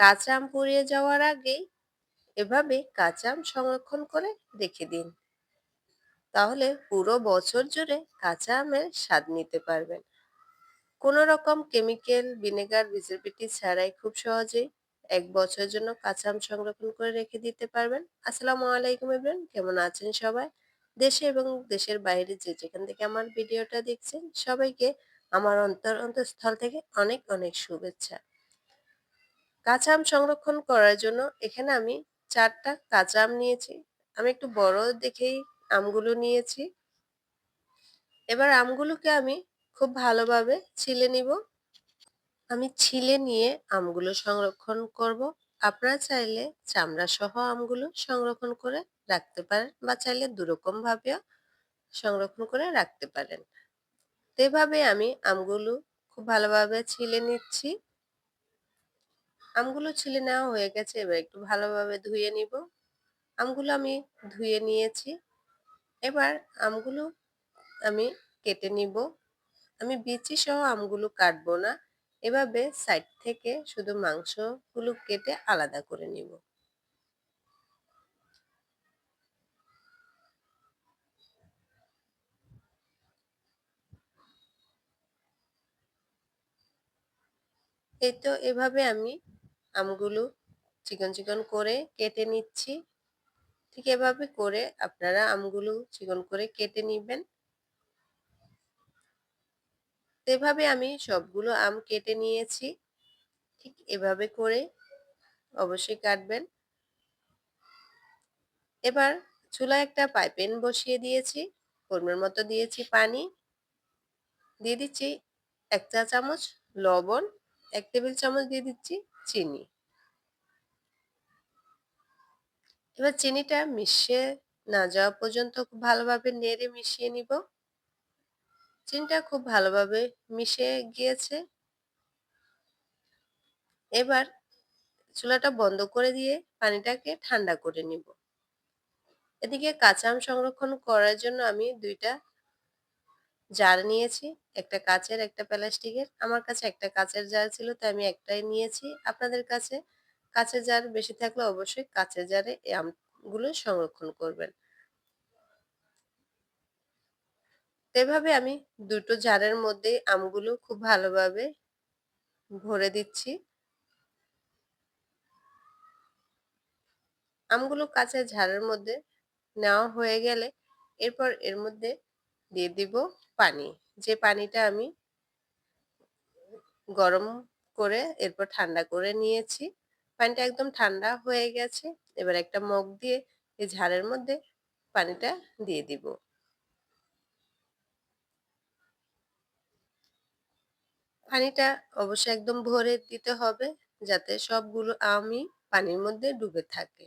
কাঁচা আম যাওয়ার আগেই এভাবে কাঁচা আম সংরক্ষণ করে রেখে দিন। তাহলে পুরো বছর জুড়ে কাঁচা আমের স্বাদ নিতে পারবেন। কোনো রকম কেমিক্যাল, ভিনেগার ভিজিবিলিটি ছাড়াই খুব সহজেই এক বছরের জন্য কাঁচা আম সংরক্ষণ করে রেখে দিতে পারবেন। আসসালামু আলাইকুম এভরিওয়ান, কেমন আছেন সবাই? দেশে এবং দেশের বাইরে যে যেখান থেকে আমার ভিডিওটা দেখছেন, সবাইকে আমার অন্তর অন্তঃস্থল থেকে অনেক অনেক শুভেচ্ছা। কাঁচা আম সংরক্ষণ করার জন্য এখানে আমি চারটা কাঁচা আম নিয়েছি। আমি একটু বড় দেখেই আমগুলো নিয়েছি। এবার আমগুলোকে আমি খুব ভালোভাবে ছিলে নিব। আমি ছিলে নিয়ে আমগুলো সংরক্ষণ করব। আপনারা চাইলে চামড়া সহ আমগুলো সংরক্ষণ করে রাখতে পারেন বা চাইলে দুরকম ভাবেও সংরক্ষণ করে রাখতে পারেন। এভাবে আমি আমগুলো খুব ভালোভাবে ছিলে নিচ্ছি। আমগুলো ছিলে নেওয়া হয়ে গেছে, এবার একটু ভালোভাবে ধুয়ে নিব। আমগুলো আমি ধুয়ে নিয়েছি। এবার আমগুলো আমি কেটে নিব। আমি বিচি সহ আমগুলো কাটবো না। এভাবে সাইড থেকে শুধু মাংসগুলো কেটে আলাদা করে নিব। এই তো এভাবে আমি আমগুলো চিকন চিকন করে কেটে নিচ্ছি। ঠিক এভাবে করে আপনারা আমগুলো চিকন করে কেটে নিবেন। এভাবে আমি সবগুলো আম কেটে নিয়েছি। ঠিক এভাবে করে অবশ্যই কাটবেন। এবার চুলায় একটা পাইপেন বসিয়ে দিয়েছি, পরিমাণ মতো দিয়েছি পানি। দিয়ে দিচ্ছি এক চা চামচ লবণ, এক টেবিল চামচ দিয়ে দিচ্ছি চিনি। এবার চিনিটা মিশিয়ে না যাওয়া পর্যন্ত খুব ভালোভাবে নেড়ে মিশিয়ে নিব। চিনিটা খুব ভালোভাবে মিশে গিয়েছে। এবার চুলাটা বন্ধ করে দিয়ে পানিটাকে ঠান্ডা করে নিব। এদিকে কাঁচা আম সংরক্ষণ করার জন্য আমি দুইটা জার নিয়েছি, একটা কাচের, একটা প্লাস্টিকের। আমার কাছে একটা কাচের জার ছিল, তাই আমি একটাই নিয়েছি। আপনাদের কাছে কাচের জার বেশি থাকলে অবশ্যই কাচের জারে এই আমগুলো সংরক্ষণ করবেন। এভাবে আমি দুটো জারের মধ্যে আমগুলো খুব ভালোভাবে ভরে দিচ্ছি। আমগুলো কাঁচা ঝাড়ের মধ্যে নেওয়া হয়ে গেলে এরপর এর মধ্যে দিয়ে দিব পানি। যে পানিটা আমি গরম করে এরপর ঠান্ডা করে নিয়েছি। পানিটা একদম ঠান্ডা হয়ে গেছে। এবার একটা মগ দিয়ে এই ঝাড়ের মধ্যে পানিটা দিয়ে দিব। পানিটা অবশ্যই একদম ভরে দিতে হবে যাতে সবগুলো আমি পানির মধ্যে ডুবে থাকে।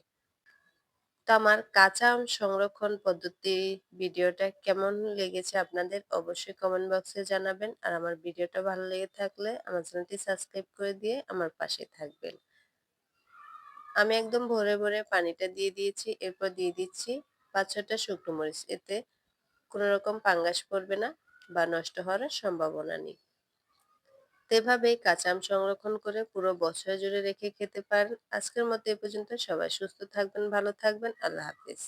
তো আমার কাঁচা আম সংরক্ষণ পদ্ধতি ভিডিওটা কেমন লেগেছে আপনাদের অবশ্যই কমেন্ট বক্সে জানাবেন। আর আমার ভিডিওটা ভালো লেগে থাকলে আমার চ্যানেলটি সাবস্ক্রাইব করে দিয়ে আমার পাশে থাকবেন। আমি একদম ভরে ভরে পানিটা দিয়ে দিয়েছি, এরপর দিয়ে দিচ্ছি পাঁচ ছটা শুকনো মরিচ। এতে কোনো রকম পাঙ্গাস পড়বে না বা নষ্ট হওয়ার সম্ভাবনা নেই। এভাবেই কাঁচা আম সংরক্ষণ করে পুরো বছর জুড়ে রেখে খেতে পারেন। আজকের মতো এ পর্যন্ত সবাই সুস্থ থাকবেন, ভালো থাকবেন। আল্লাহ হাফিজ।